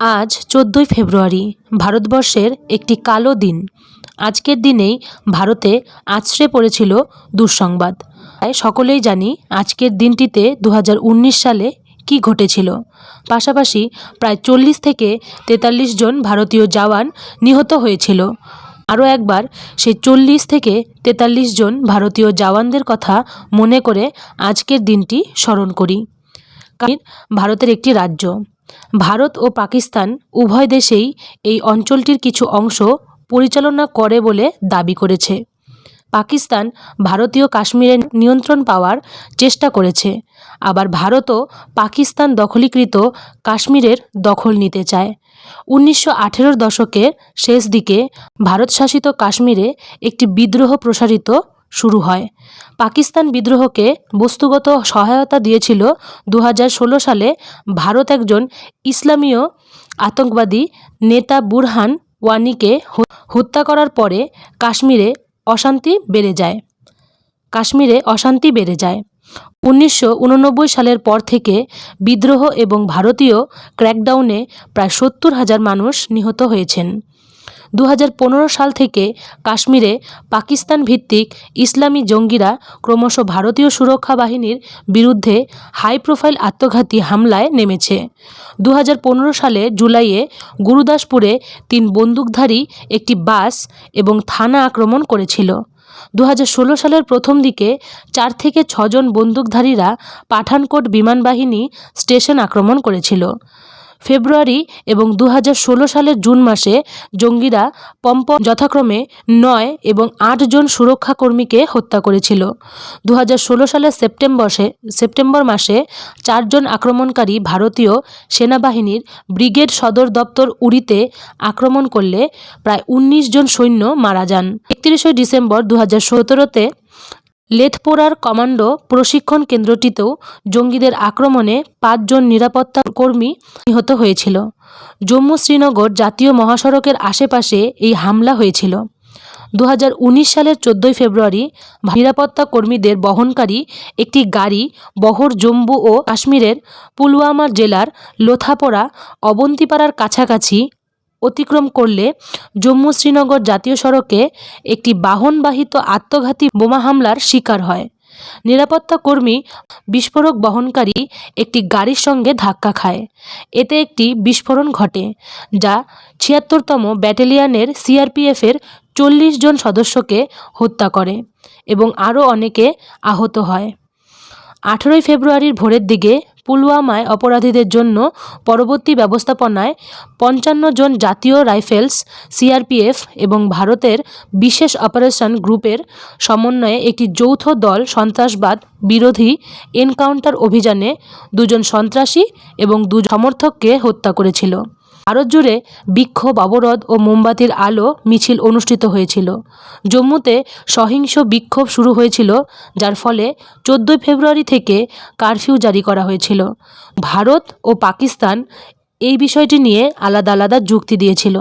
আজ চোদ্দোই ফেব্রুয়ারি, ভারতবর্ষের একটি কালো দিন। আজকের দিনেই ভারতে আছড়ে পড়েছিল দুঃসংবাদ। তাই সকলেই জানি আজকের দিনটিতে দু হাজার উনিশ সালে কী ঘটেছিল। পাশাপাশি প্রায় চল্লিশ থেকে তেতাল্লিশ জন ভারতীয় জওয়ান নিহত হয়েছিল। আরও একবার, সেই চল্লিশ থেকে তেতাল্লিশ জন ভারতীয় জওয়ানদের কথা মনে করে আজকের দিনটি স্মরণ করি। ভারতের একটি রাজ্য। ভারত ও পাকিস্তান উভয় দেশেই এই অঞ্চলটির কিছু অংশ পরিচালনা করে বলে দাবি করেছে। পাকিস্তান ভারতীয় কাশ্মীরের নিয়ন্ত্রণ পাওয়ার চেষ্টা করেছে। আবার ভারতও পাকিস্তান দখলীকৃত কাশ্মীরের দখল নিতে চায়। উনিশশো আঠেরোর দশকের শেষ দিকে ভারত শাসিত কাশ্মীরে একটি বিদ্রোহ প্রসারিত শুরু হয়। পাকিস্তান বিদ্রোহকে বস্তুগত সহায়তা দিয়েছিল দু হাজার ষোলো সালে ভারত একজন ইসলামীয় আতঙ্কবাদী নেতা বুরহান ওয়ানিকে হত্যা করার পরে কাশ্মীরে অশান্তি বেড়ে যায়। কাশ্মীরে অশান্তি বেড়ে যায়। উনিশশো উননব্বই সালের পর থেকে বিদ্রোহ এবং ভারতীয় ক্র্যাকডাউনে প্রায় সত্তর হাজার মানুষ নিহত হয়েছেন। দু হাজার পনেরো সাল থেকে কাশ্মীরে পাকিস্তান ভিত্তিক ইসলামী জঙ্গিরা ক্রমশ ভারতীয় সুরক্ষা বাহিনীর বিরুদ্ধে হাই প্রোফাইল আত্মঘাতী হামলায় নেমেছে। দু হাজার পনেরো সালে জুলাইয়ে গুরুদাসপুরে তিন বন্দুকধারী, একটি বাস এবং থানা আক্রমণ করেছিল। দু হাজার ষোলো সালের প্রথম দিকে চার থেকে ছজন বন্দুকধারীরা পাঠানকোট বিমানবাহিনী স্টেশন আক্রমণ করেছিল। ফেব্রুয়ারি এবং দু হাজার ষোলো সালের জুন মাসে জঙ্গিরা পম্প যথাক্রমে নয় এবং আট জন সুরক্ষাকর্মীকে হত্যা করেছিল। দু হাজার ষোলো সালের সেপ্টেম্বরে সেপ্টেম্বর মাসে চারজন আক্রমণকারী ভারতীয় সেনাবাহিনীর ব্রিগেড সদর দপ্তর উড়িতে আক্রমণ করলে প্রায় উনিশ জন সৈন্য মারা যান। একত্রিশে ডিসেম্বর দু হাজার সতেরোতে লেথপোরার কমান্ডো প্রশিক্ষণ কেন্দ্রটিতেও জঙ্গিদের আক্রমণে পাঁচজন নিরাপত্তা কর্মী নিহত হয়েছিল। জম্মু শ্রীনগর জাতীয় মহাসড়কের আশেপাশে এই হামলা হয়েছিল। দু হাজার উনিশ সালের চোদ্দোই ফেব্রুয়ারি নিরাপত্তা কর্মীদের বহনকারী একটি গাড়ি বহর জম্মু ও কাশ্মীরের পুলওয়ামা জেলার লোথাপোরা অবন্তিপাড়ার কাছাকাছি অতিক্রম করলে জম্মু শ্রীনগর জাতীয় সড়কে একটি বাহনবাহিত আত্মঘাতী বোমা হামলার শিকার হয়। নিরাপত্তা কর্মী বিস্ফোরক বহনকারী একটি গাড়ির সঙ্গে ধাক্কা খায়। এতে একটি বিস্ফোরণ ঘটে, যা ছিয়াত্তরতম ব্যাটালিয়নের সিআরপিএফের চল্লিশ জন সদস্যকে হত্যা করে এবং আরও অনেকে আহত হয়। আঠেরোই ফেব্রুয়ারির ভোরের দিকে পুলওয়ামায় অপরাধীদের জন্য পরবর্তী ব্যবস্থাপনায় পঞ্চান্ন জন জাতীয় রাইফেলস, সিআরপিএফ এবং ভারতের বিশেষ অপারেশন গ্রুপের সমন্বয়ে একটি যৌথ দল সন্ত্রাসবাদ বিরোধী এনকাউন্টার অভিযানে দুজন সন্ত্রাসী এবং দু সমর্থককে হত্যা করেছিল। ভারত জুড়ে বিক্ষোভ, অবরোধ ও মোমবাতির আলো মিছিল অনুষ্ঠিত হয়েছিল। জম্মুতে সহিংস বিক্ষোভ শুরু হয়েছিল, যার ফলে চোদ্দোই ফেব্রুয়ারি থেকে কারফিউ জারি করা হয়েছিল। ভারত ও পাকিস্তান এই বিষয়টি নিয়ে আলাদা আলাদা যুক্তি দিয়েছিল।